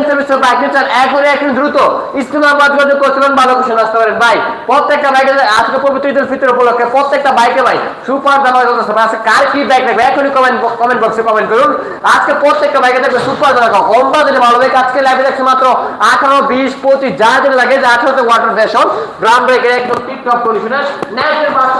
Second service bike নিচ্ছেন এখন এখন দ্রুত ইসলামাবাদ যোগাযোগ করছিলেন ভালো কিছু আসতে পারেন ভাই, প্রত্যেকটা বাইকে আজকে পবিত্র ঈদের ফিতর উপলক্ষে প্রত্যেকটা বাইকে ভাই সুপার দামা আজকে কার কি বাইক লাগবে? এখনই কমেন্ট করুন। আঠারো, বিশ, পঁচিশ যা যেটা লাগে আঠারোতে ওয়াটার ফ্যাশন ড্রাম ব্রেকের একদম টিপটপ কন্ডিশনার ন্যাচারাল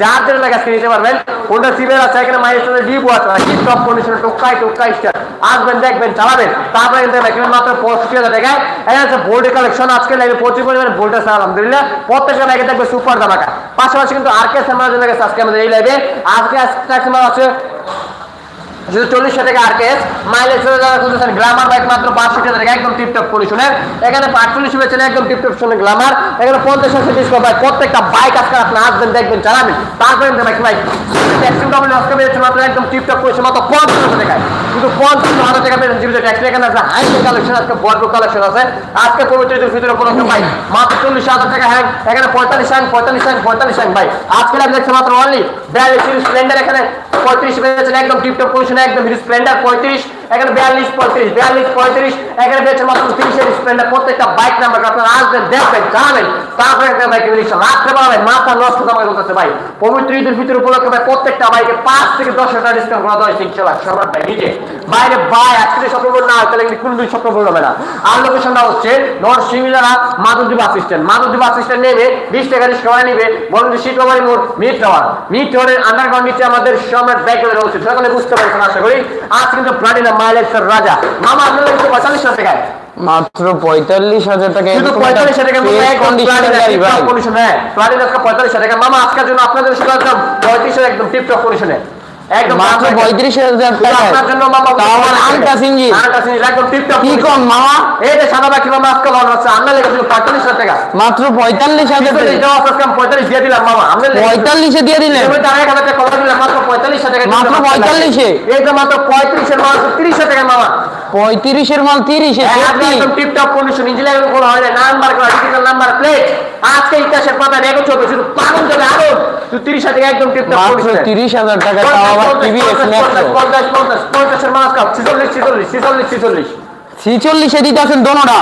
যার জন্য লাগে আজকে নিতে পারবেন কোনটা সিভিল আছে, এখানে মাইস্টার ডিপ আছে টপ কন্ডিশনে টোকাই টোকাই স্টার আসবেন, দেখবেন, চালাবেন। তারপরে কিন্তু এখানে মাত্র পঁয়ষট্টি হাজার টাকায়। এখানে আছে বোল্ডের কালেকশন আজকে লাগে প্রচুর পরিমাণে বোল্ড আছে আলহামদুলিল্লাহ। প্রত্যেকটা লাগে দেখবে সুপার ধামাকা। পাশাপাশি কিন্তু আর কে সেমার জন্য আজকে আমাদের এই লাইভে আজকে আছে শুধু চল্লিশ টাকা আর কেস মাইলেজ খুঁজেছেন গ্লামার বাইক মাত্র বাষট্টি টাকা একদম টিপটপ কন্ডিশনের এখানে একদম টিপটপ শুনে গ্লামার এখানে পঞ্চাশ হাজার বাইক প্রত্যেকটা বাইক আজকে আপনি আসবেন, দেখবেন তারপরে বাইক বাইক ট্যাক্সি আজকে মাত্র একদম টিপটপ করেছে মাত্র পঞ্চাশ টাকায়। কিন্তু পঞ্চাশ হাজার টাকা পেয়েছেন ট্যাক্সি এখানে আছে হাইটেক কালেকশন আজকে কালেকশন আছে। আজকে পবিত্র ঈদের ভিতরে বাইক মাত্র চল্লিশ হাজার টাকা হ্যাং। এখানে পঁয়তাল্লিশ হ্যাং পঁয়তাল্লিশ হ্যাং পঁয়তাল্লিশ হ্যাং, ভাই। আজকে লাইভ দেখছে মাত্র অনলি স্প্লেন্ডার এখানে পঁয়ত্রিশ পেয়েছেন একদম টিপটপ কন্ডিশনে একদম স্প্লেন্ডার পঁয়ত্রিশ এখানে বিয়াল্লিশ পঁয়ত্রিশ বিয়াল্লিশ পঁয়ত্রিশ, এখানে পেয়েছেন মাত্র তিরিশের স্প্লেন্ডার প্রত্যেকটা বাইক নাম্বার আপনারা আসবেন, দেখবেন, জানাবেন। তারপরে একটা বাইক রিক্সা পারবেন, মাথা নষ্ট দামে করতেছে ভাই, পবিত্র ঈদের ভিতরে উপলক্ষে ভাই প্রত্যেকটা বাইকে পাঁচ থেকে দশ হাজার ডিসকাউন্ট করা দশ ইনশাল্লাহ সম্রাট ভাই, নিজে। বাইরে ভাই আজকে স্বপ্ন না তাহলে কিন্তু স্বপ্ন না। আর লোকেশনটা হচ্ছে সিমিলারা Madhabdwip bus stand bus stand নেবে, বিশ টাকা রিক্সা নেবে বলেন শীতলাবাড়ি মোড় মিড টাওয়ার। মিড টাওয়ারের আন্ডারগ্রাউন্ড নিচে আমাদের সম্রাট ব্যাগ রয়েছে। বুঝতে পারছেন, আশা করি। আজ কিন্তু প্লাটিনা মাইলেজের রাজা। মামা আপনার কিন্তু পঁয়তাল্লিশ হাজার টাকায় মাত্র পঁয়তাল্লিশ হাজার টাকা শুধু পঁয়তাল্লিশ হাজার টাকা পঁয়তাল্লিশ হাজার হ্যাঁ। পঁয়তাল্লিশ টাকা। মামা আজকের জন্য আপনাদের পঁয়ত্রিশ একদম টিপটপ কন্ডিশনে মাত্র পঁয়ত্রিশ হাজার শুধু টাকা। আপনার জন্য মামা তাও আবার আনটাস ইঞ্জিন আনটাস ইঞ্জিন একদম টিপটপ কি কম মামা? এই যে সাদা বাকি মামা আজকে লন হচ্ছে আমরা লেগে পঁয়তাল্লিশ হাজার টাকা। মাত্র পঁয়তাল্লিশ হাজার টাকা। দেওয়া পঁয়তাল্লিশ দিয়ে দিলাম মামা। আমরা পঁয়তাল্লিশে দিয়ে দিলেন। জমিতে হাজার টাকা কমাই দিলাম মাত্র পঁয়তাল্লিশ হাজার টাকা। মাত্র 45 এই তো মাত্র পঁয়ত্রিশের মাত্র তিরিশ টাকা মামা। পঁয়ত্রিশের মাল তিরিশে সত্যি। একদম টিপটপ কন্ডিশন ইঞ্জিন কোনো হয় না নাম্বার করা ডিজিটাল নাম্বার প্লেট আজকে ইতিহাসের পাতা রেকর্ড চলবে শুধু পাগল যাবে আরও তুই তিরিশ হাজার টাকা একদম টিপটপ মাত্র কন্ডিশন তিরিশ হাজার টাকা তাও আবার টিভিএস মেট্রো পঞ্চাশ পঞ্চাশ পঞ্চাশের মাস কাপ ছিচল্লিশ ছিচল্লিশ ছিচল্লিশ ছিচল্লিশ। ছিচল্লিশে দিতে আছেন দোনোটা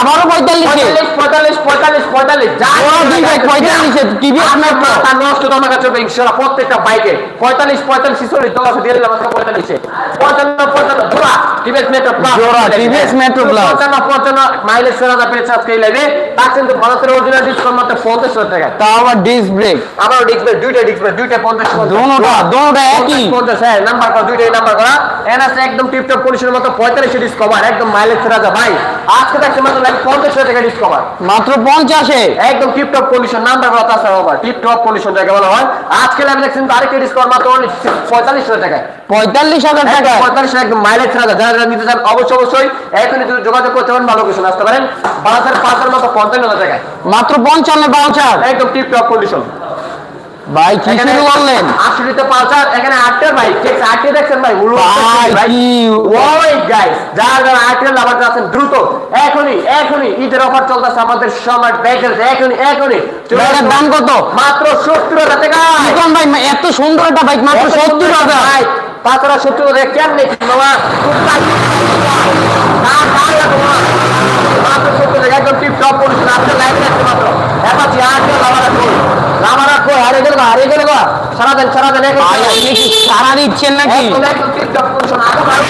আবারও পঁয়তাল্লিশে? পঁয়তাল্লিশ পঁয়তাল্লিশ পঁয়তাল্লিশ পঁয়তাল্লিশ যা ওরা দুই ভাই পঁয়তাল্লিশে টিভিএস মেট্রো তার নষ্ট তো আমার কাছে হবে ইনশাল্লাহ প্রত্যেকটা বাইকে। পঁয়তাল্লিশ পঁয়তাল্লিশ ছিচল্লিশ দশ দিয়ে দিলাম আজকে পঁয়তাল্লিশে। পঞ্চান্ন পঞ্চান্ন জোড়া টিভিএস মেট্রো প্লাস জোড়া, TVS Metro Plus। পঞ্চান্ন পঞ্চান্ন মাইলেজ সেরা পেয়েছে আজকে এই লাইভে তার কিন্তু ভারতের অরিজিনাল ডিসকাউন্ট মাত্র পঞ্চাশ হাজার টাকা। তাও আবার ডিস্ক ব্রেক আমারও ডিসপ্লে দুইটা ডিসপ্লে দুইটা পঞ্চাশ পঞ্চাশ। দোনোটা দোনোটা একই। পঞ্চাশ হ্যাঁ নাম্বার করা দুইটাই নাম্বার করা। এন একদম টিপটপ কন্ডিশনের মতো পঁয়তাল্লিশে ডিসকভার একদম মাইলেজ রাজা ভাই। আজকে দেখছে মাত্র লাইক পঞ্চাশ টাকা ডিসকভার মাত্র পঞ্চাশে? একদম টিপটপ কন্ডিশন নাম্বার করা তাছাড়া আবার টিপটপ কন্ডিশন যাকে বলা হয়। আজকে লাইভ দেখছেন আরেকটা ডিসকভার মাত্র পঁয়তাল্লিশ হাজার টাকায়। পঁয়তাল্লিশ হাজার টাকা পঁয়তাল্লিশ একদম মাইলেজ রাজা। যারা যারা নিতে চান অবশ্যই অবশ্যই এখনই যদি যোগাযোগ করতে পারেন ভালো কিছু আসতে পারেন। বাজার পাঁচের মতো পঞ্চান্ন হাজার টাকায়। মাত্র পঞ্চান্ন পাউচার একদম টিপটপ কন্ডিশন ভাই কি শুরু করলেন আটষট্টিতে পালসার এখানে আটটার বাইক ঠিক আটটে দেখছেন ভাই ভাই, ওই গাইস যারা যারা আটটের লাভার আছেন দ্রুত এখনই এখনই ঈদের অফার চলতেছে আমাদের সময় ব্যাগের এখনই এখনই। ব্যাগের দাম কত? মাত্র সত্তর হাজার টাকা। ভাই এত সুন্দর একটা বাইক মাত্র সত্তর হাজার। ভাই তাছাড়া সত্তর হাজার। কেন নেই মামা খুব কাজ না কাজ লাগবে মামা। মাত্র সত্তর হাজার একদম টিপ টপ করেছেন আপনার লাইফ আছে মাত্র অ্যাপাচি আটটা লাভার রাখো লাভার রাখো হারিয়ে গেল গা, হারিয়ে গেল গা। সারা দেন সারা দেন আপনি কি সারা দিচ্ছেন নাকি? একদম একদম টিপটপ কন্ডিশন আরও ভালো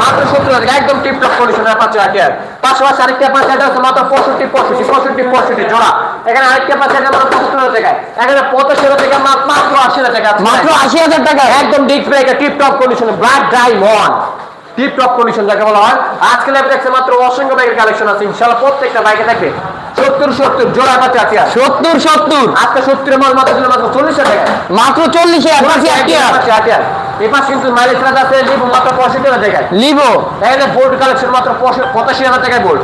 মাত্র সত্তর একদম টিপটপ কন্ডিশন অ্যাপাচি আটিয়ার পাশাপাশি আরেকটা অ্যাপাচি আটিয়ার আছে মাত্র পঁয়ষট্টি পঁয়ষট্টি পঁয়ষট্টি পঁয়ষট্টি জোড়া। এখানে আরেকটা অ্যাপাচি আটিয়ার মাত্র পঁচাত্তর হাজার টাকায় এখানে পঁচাশি হাজার টাকা মাত্র আশি হাজার টাকা মাত্র আশি হাজার টাকা? একদম disc breaker tip top condition black diamond tip top condition যাকে বলা হয়। আজকে দেখছে মাত্র অসংখ্য বাইকের কালেকশন আছে। ইনশাআল্লাহ প্রত্যেকটা বাইকে থাকবে। সত্তর সত্তর জোড়া পাচ্ছে আছে সত্তর সত্তর। আজকে সত্তরের মাল মাত্র ছিল মাত্র চল্লিশ টাকা। মাত্র চল্লিশে এই কিন্তু মাইলেজ আছে লিবো মাত্র পঁয়ষট্টি হাজার টাকায়। লিভো এখানে বোল্ট কালেকশন মাত্র পঁচাশি হাজার টাকায় বোল্ট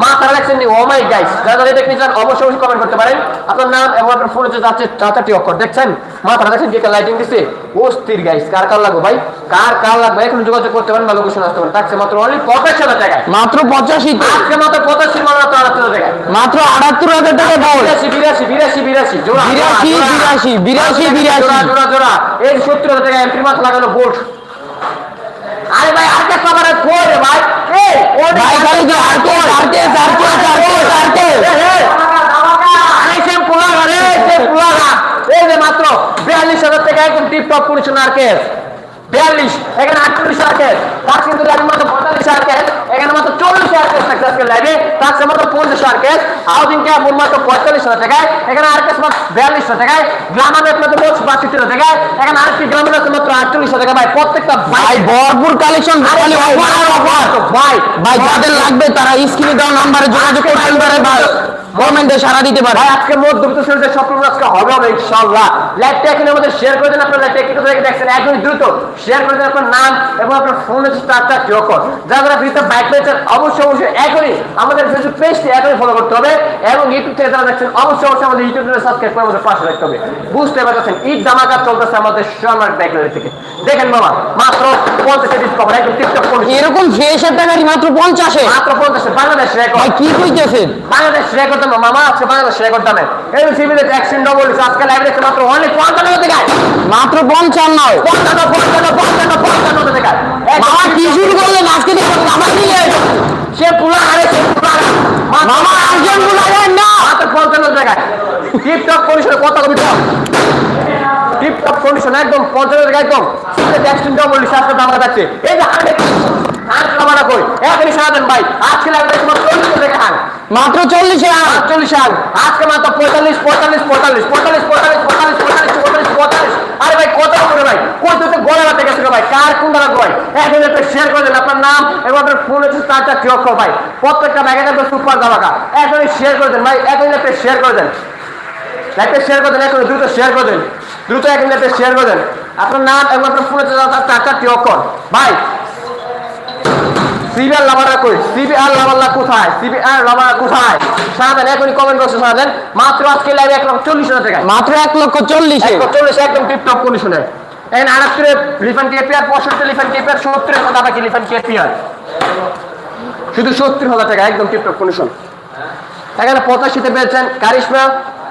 মা তারা ও মাই গাইস যারা যারা দেখতে চান অবশ্যই অবশ্যই কমেন্ট করতে পারেন। আপনার নাম এবং আপনার ফোনে যে যাচ্ছে চাচাটি অক্ষর দেখছেন? মা তারা দেখছেন যে লাইটিং দিছে। অস্থির গাইস কার কার লাগবে ভাই? কার কার লাগবে? এখন যোগাযোগ করতে পারেন বা লোকেশন আসতে পারেন। থাকছে মাত্র অনলি পঞ্চাশ হাজার টাকায়। মাত্র পঁচাশি আজকে মাত্র পঁচাশি মানে মাত্র আড়াত্তর হাজার টাকায়। মাত্র আটাত্তর হাজার টাকা বিরাশি বিরাশি বিরাশি বিরাশি। জোড়া বিরাশি। বিরাশি, বিরাশি, বিরাশি। জোড়া জোড়া জোড়া। এই সত্তর হাজার টাকা এমপি মাছ লাগানো বোল্ট আরে ভাই আর কে কই রে ভাই। भाई साहब जो हारते हारते हारते हारते हारते আরেকজন পোলা ঘরে সে পোলা এই যে মাত্র বিয়াল্লিশ হাজার টাকা একদম টিপটপ করেছিল আর কেস বিয়াল্লিশ, এখানে আটত্রিশ আর কেস তার কিন্তু আজকে লাগে তার চেয়ে মাত্র পঞ্চাশ আর কেস হাউজিং ক্যাব মাত্র পঁয়তাল্লিশ হাজার টাকায়। এখানে আর কেস মাত্র বিয়াল্লিশ হাজার টাকায়। গ্রামের মাত্র বলছে বাষট্টি হাজার টাকায়। এখানে আরেকটি গ্রামের আছে মাত্র আটচল্লিশ হাজার টাকা ভাই প্রত্যেকটা ভাই ভরপুর কালেকশন ভাই। ভাই। যাদের লাগবে তারা স্ক্রিনে দেওয়া নাম্বারে যোগাযোগ করতে পারে। বা কমেন্টে সারা দিতে পারে। ভাই আজকে মধ্যবিত্ত শ্রেণীতে স্বপ্ন আজকে হবে হবে ইনশাআল্লাহ। লাইভটা এখানে আমাদের শেয়ার করে দেন আপনার। লাইভটা একটু থেকে দেখছেন। এখনই দ্রুত শেয়ার করে দেন আপনার নাম এবং আপনার ফোনের স্টারটা যখন যারা যারা ভিতরে বাইক পেয়েছেন অবশ্যই অবশ্যই এখনই আমাদের ফেসবুক পেজটি এখনই ফলো করতে হবে এবং ইউটিউব থেকে যারা দেখছেন অবশ্যই অবশ্যই আমাদের ইউটিউব চ্যানেল সাবস্ক্রাইব করে আমাদের পাশে রাখতে হবে। বুঝতে পারছেন ঈদ দামাকা চলতেছে আমাদের সোনার ব্যাকলারি থেকে। দেখেন বাবা মাত্র পঞ্চাশ ডিসকাউন্ট একদম টিকটক এরকম ফ্রেশ টাকারই মাত্র পঞ্চাশে? মাত্র পঞ্চাশে বাংলাদেশ রেকর্ড ভাই কি কইতেছেন? বাংলাদেশ রেকর্ড দামে মামা আজকে বাংলাদেশ রেকর্ড দামে। এই সিভিলে অ্যাকশন ডবল আজকে লাইভ মাত্র অনেক পঞ্চান্ন টাকায়। মাত্র পঞ্চান্ন। পঞ্চান্ন পঞ্চান্ন পঞ্চান্ন পঞ্চান্ন মামা কি শুরু করলেন? আজকে আমার নিয়ে সে পুলা, আরে সে পুরা মামা একজন পুরা যায় না। হাতে পঞ্চান্ন জায়গায়? টিপটপ কন্ডিশনে কত কবি টপ টিপটপ কন্ডিশন একদম পঞ্চান্ন জায়গায় একদম অ্যাক্সিডেন্ট বললি শ্বাসটা দাঁড়া যাচ্ছে। এই যে হাতে হান্ড্রেড কামানা কই? এখনই ভাই। আজকে চল্লিশ মাত্র আর সাল আজকে মাত্র পঁয়তাল্লিশ পঁয়তাল্লিশ পঁয়তাল্লিশ পঁয়তাল্লিশ পঁয়তাল্লিশ পঁয়তাল্লিশ পঁয়তাল্লিশ পঁয়তাল্লিশ পঁয়তাল্লিশ। আরে ভাই কত করে ভাই? কত তো গলা বাতে গেছে ভাই? কার কোনটা লাগবে ভাই? এখন একটা শেয়ার করে দেন আপনার নাম। এবং আপনার ফোন হচ্ছে চারটা কি অক্ষর ভাই। প্রত্যেকটা ব্যাগে থাকবে সুপার দামাকা এখনই শেয়ার করে দেন ভাই। এখন একটা শেয়ার করে দেন। একটা শেয়ার করে দেন এখন দ্রুত শেয়ার করে দেন। দ্রুত এখন একটা শেয়ার করে দেন। আপনার নাম এবং আপনার ফোন হচ্ছে চারটা কি অক্ষর ভাই সিবিআর লাভাররা কই? সিবিআর লাভাররা কোথায়? সিবিআর লাভাররা কোথায়? এখনই কমেন্ট মাত্র আজকে লাইভে এক লক্ষ চল্লিশ হাজার টাকা মাত্র এক লক্ষ চল্লিশে চল্লিশ একদম টিপটপ কন্ডিশনে এখানে আটাত্তরে লিফান কেপিয়ার পঁয়ষট্টি লিফান কেপিয়ার সত্তরের কথা বাকি লিফান কেপিয়ার শুধু সত্তর হাজার টাকা একদম টিপটপ কন্ডিশন এখানে পঁচাশিতে পেয়েছেন কারিশমা।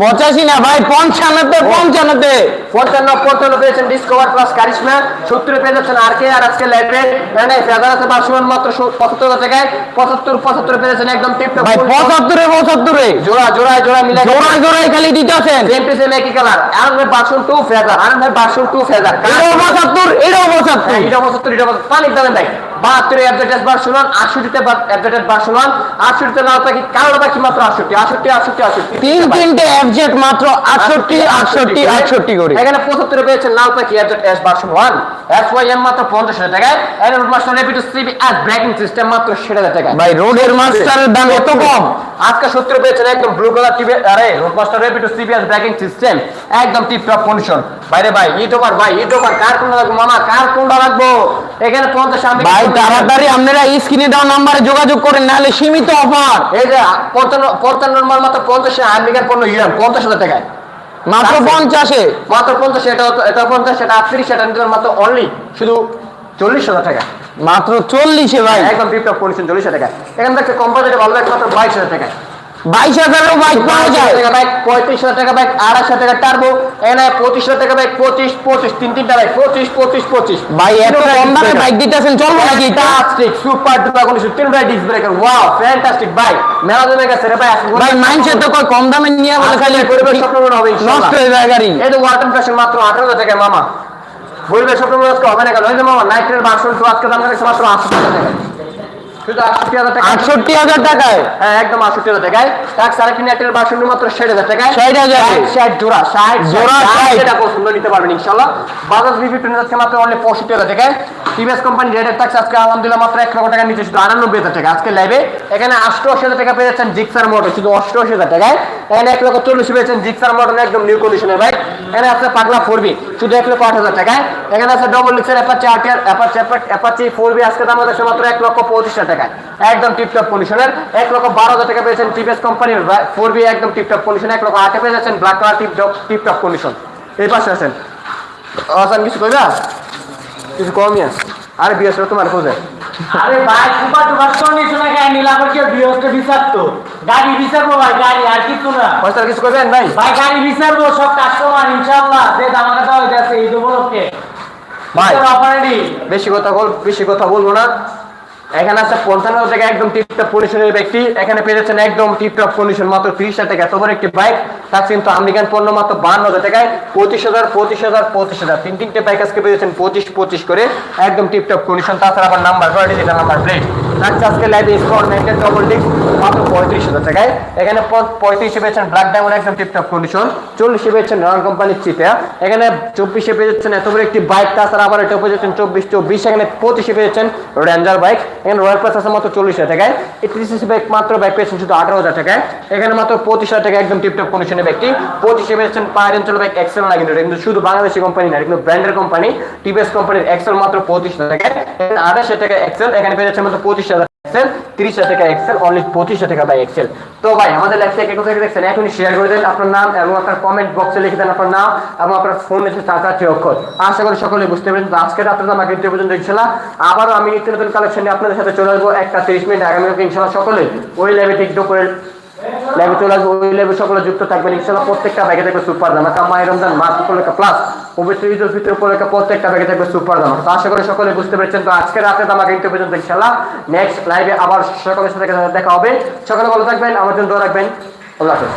পঁচাশি না ভাই পঞ্চান্নতে পঞ্চান্নতে। পঞ্চান্ন পঞ্চান্ন পেয়েছেন ডিসকভার প্লাস কারিশমা সত্তরে পেয়ে যাচ্ছেন আর কে আর আজকে লাইভে এখানে ফেদার আছে বাসমান মাত্র পঁচাত্তর টাকায়। পঁচাত্তর পঁচাত্তর পেয়েছেন একদম টিপটপ ভাই পঁচাত্তরে পঁচাত্তরে। জোড়া জোড়ায় জোড়া মিলে জোড়ায় জোড়ায় খালি দিতেছেন সেম টু সেম একই কালার আর ভাই বাসন টু ফেদার আর ভাই বাসন টু ফেদার এটাও পঁচাত্তর এটাও পঁচাত্তর। এটা পঁচাত্তর এটা পঁচাত্তর। পানির দামে ভাই। বাহাত্তরে অ্যাডভার্টাইজ ওয়ান আটষট্টিতে অ্যাডভার্টাইজ ওয়ান আটষট্টিতে লাল পাখি কালো পাখি মাত্র আটষট্টি আটষট্টি আটষট্টি আটষট্টি। তিন তিনটে অ্যাবজেক্ট মাত্র আটষট্টি আটষট্টি আটষট্টি করে। এখানে পঁচাত্তরে পেয়েছেন লাল পাখি advertise S version one S Y M মাত্র পঞ্চাশ হাজার টাকায়। এর master রেপিটো C B S braking system মাত্র ষাট হাজার টাকায়। ভাই রোডের মাস্টারের দাম এত কম। আজকে সত্তর পেয়েছেন একদম ব্লু কালার টিভি আরে রোডমাস্টার রেপিটো সিবিএস ব্রেকিং সিস্টেম একদম টিপ টপ কন্ডিশন বাইরে ভাই ইটোবার ভাই ইটোবার কার কোনটা লাগবো মামা? কার কোনটা লাগবো? এখানে পঞ্চাশ আমি ভাই তাড়াতাড়ি আপনারা স্ক্রিনে দেওয়া নাম্বারে যোগাযোগ করেন নাহলে সীমিত অফার এই যে পঞ্চান্ন পঞ্চান্ন নম্বর মাত্র পঞ্চাশে আর্মিকার পণ্য ইরাম পঞ্চাশ হাজার টাকায়। মাত্র পঞ্চাশে। মাত্র পঞ্চাশ এটা এটা পঞ্চাশ এটা আটত্রিশ এটা নিতে মাত্র অনলি শুধু চল্লিশ হাজার টাকা। মাত্র চল্লিশে ভাই। একদম টিপ করেছেন চল্লিশ হাজার টাকা। এখান থেকে কোম্পানিটা ভালো মাত্র বাইশ হাজার টাকা। বাইশ হাজারেরও বাইক পাওয়া যায়। টাকা বাইক পঁয়ত্রিশ হাজার টাকা বাইক আড়াইশ হাজার টাকা টার্বো এখানে পঁচিশ হাজার টাকা বাইক পঁচিশ পঁচিশ তিন তিনটা বাইক পঁচিশ পঁচিশ পঁচিশ। ভাই এত কম দামে বাইক দিতেছেন চলবো নাকি ফ্যান্টাস্টিক সুপার ডুপার কন্ডিশন তিন ভাই disc breaker wow fantastic bike মেলা জমে গেছে রে ভাই ভাই মাইন্ডসেট তো কই কম দামে নিয়ে বলে খালি স্বপ্ন হবে নষ্ট হয়ে যায় গাড়ি। এই ওয়াটার ফ্যাশন মাত্র আঠারো হাজার টাকা মামা। পরিবার স্বপ্ন হবে না কেন? ওই যে মামা নাইট্রের বাসন আজকে দাম রাখছে মাত্র আটষট্টি টাকা শুধু আটষট্টি হাজার টাকা। আটষট্টি হাজার টাকায়? হ্যাঁ একদম আটষট্টি হাজার টাকায়। তাক সাড়ে তিন নাইট্রের বাসন মাত্র ষাট হাজার টাকায়। 60,000 ষাট, ষাট জোড়া ষাট জোড়া ষাট, ষাট। পছন্দ নিতে পারবেন ইনশাল্লাহ। বাজাজ বিপি ট্রেন যাচ্ছে মাত্র অনলি পঁয়ষট্টি হাজার টাকায়। টিভিএস কোম্পানি রেটের ট্যাক্স আজকে আলহামদুলিল্লাহ মাত্র এক লক্ষ টাকা নিচে শুধু আটানব্বই হাজার টাকা। আজকে লাইভে এখানে অষ্টআশি হাজার টাকা পেয়ে যাচ্ছেন জিক্সার মোটর শুধু অষ্টআশি হাজার টাকায়। এখানে এক লক্ষ চল্লিশ পেয়েছেন জিক্সার মোটর একদম নিউ কন্ডিশনের বাইক এখানে আছে পাগলা ফোর বি শুধু এক লক্ষ আট হাজার টাকায় এখানে আছে ডবল লিক্সের অ্যাপাচি আট অ্যাপাচি ফোর বি আজকে দাম হচ্ছে মাত্র এক লক্ষ পঁচিশ হাজার টাকায় একদম টিপটপ কন্ডিশনের এক লক্ষ বারো হাজার টাকা পেয়েছেন টিপিএস কোম্পানির ফোর বি একদম টিপটপ কন্ডিশন এক লক্ষ আটে পেয়ে যাচ্ছেন black colour tip top tip top condition এই পাশে আছেন। আসান, কিছু কইবা? কিছু কমই আছে। আর বিএস তোমার খোঁজে। আরে ভাই সুপার টুপার শুনিস না কেন নীলাপর কেউ বিহস্তে বিচারতো। গাড়ি বিচারবো ভাই গাড়ি আর কিছু না। পয়সা কিছু করবেন ভাই? ভাই গাড়ি বিচারবো সব কাস্টমার ইনশাআল্লাহ। যে দেওয়া উপলক্ষে। ভাই বেশি কথা বল বেশি কথা বলব না। এখানে আছে পঞ্চান্ন টাকা একদম টিপটপ কন্ডিশনের ব্যক্তি। এখানে পেয়ে যাচ্ছেন একদম টিপটপ কন্ডিশন মাত্র তিরিশ হাজার টাকা। তোমার একটি বাইক তার কিন্তু আমেরিকান পণ্য মাত্র বান্ন হাজার টাকায়। পঁচিশ হাজার পঁচিশ হাজার পঁচিশ হাজার। তিন তিনটে বাইক আজকে পেয়ে যাচ্ছেন পঁচিশ পঁচিশ করে। একদম টিপটপ কন্ডিশন তাছাড়া আবার নাম্বার ডিজিটাল নাম্বার প্লেট আজকে ডবল ডিস্ক মাত্র পঁয়ত্রিশ হাজার টাকায়। এখানে পঁয়ত্রিশে পেয়েছেন ব্ল্যাক ডায়মন্ড একদম টিপটপ কন্ডিশন চল্লিশে পেয়েছেন কোম্পানির এখানে চব্বিশে পেয়ে যাচ্ছেন এত বড় একটি বাইক তাছাড়া আবার এটা পেয়ে যাচ্ছেন চব্বিশ চব্বিশ। এখানে পঁচিশে পেয়েছেন রেঞ্জার বাইক এখানে রয়্যাল প্লাস আছে মাত্র চল্লিশ হাজার টাকায়। এই বাইক মাত্র বাইক পেয়েছেন শুধু আঠারো হাজার টাকায়। এখানে মাত্র পঁচিশ হাজার টাকা একদম টিপটপ কন্ডিশনের ব্যক্তি, পঁচিশে পেয়েছেন পায়ের বাইক এক্সেল না, কিন্তু কিন্তু শুধু বাংলাদেশি কোম্পানি না কিন্তু ব্র্যান্ডের কোম্পানি টিভিএস কোম্পানির এক্সেল মাত্র পঁচিশ আঠাশ টাকা এক্সেল এখানে পেয়ে মাত্র পঁচিশ ফোন এসে সকলে বুঝতে আজকে আবারও আমি নিত্য নতুন কালেকশন আপনাদের সাথে চলে আসব। একটা তিরিশ মিনিট ইনশাল্লাহ সকলে ওই লাইভে টিকটক করে চলে ওই সকলে যুক্ত থাকবেন। ইনশাল্লাহ প্রত্যেকটা ব্যাগে থাকবে সুপার দাম একটা মায়ের রমজান মাস উপলক্ষে প্লাস পবিত্র ঈদ উল ফিতর উপলক্ষে প্রত্যেকটা ব্যাগে থাকবে সুপার দাম তো আশা সকলে বুঝতে পেরেছেন। তো আজকে রাতে আমাকে ইন্টারভিউ পর্যন্ত ইনশাল্লাহ নেক্সট লাইভে আবার সকলের সাথে দেখা হবে। সকলে ভালো থাকবেন, আমার জন্য দোয়া রাখবেন। আল্লাহ হাফেজ।